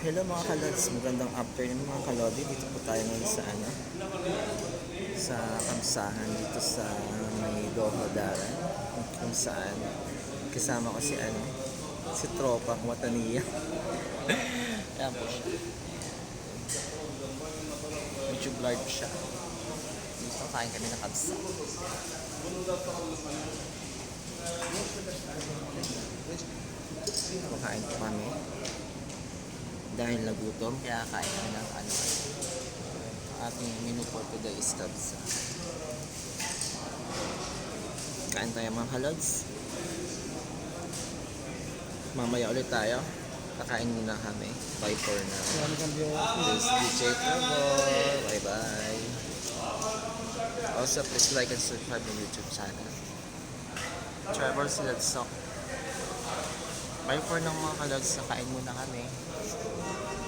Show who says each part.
Speaker 1: Hello mga kalods, magandang afternoon mga kalodi. Dito po tayo ngayon sa ano, sa kamsahan dito sa may Dohodaran. Kung saan, kasama ko si ano, si Tropang Watania. Ayan po. Medyo blurred siya. Dito kain kami ng kamsa. Kumakain po kami dahil nagutom kaya kain kami ng ano ating menu for today is kabsa kain tayo mga halods mamaya ulit tayo. Kakain muna kami. Bye for now. Is DJ Trevor bye bye. Also please like and subscribe my youtube channel. Trevor Siladsok bye for now mga halods kakain muna kami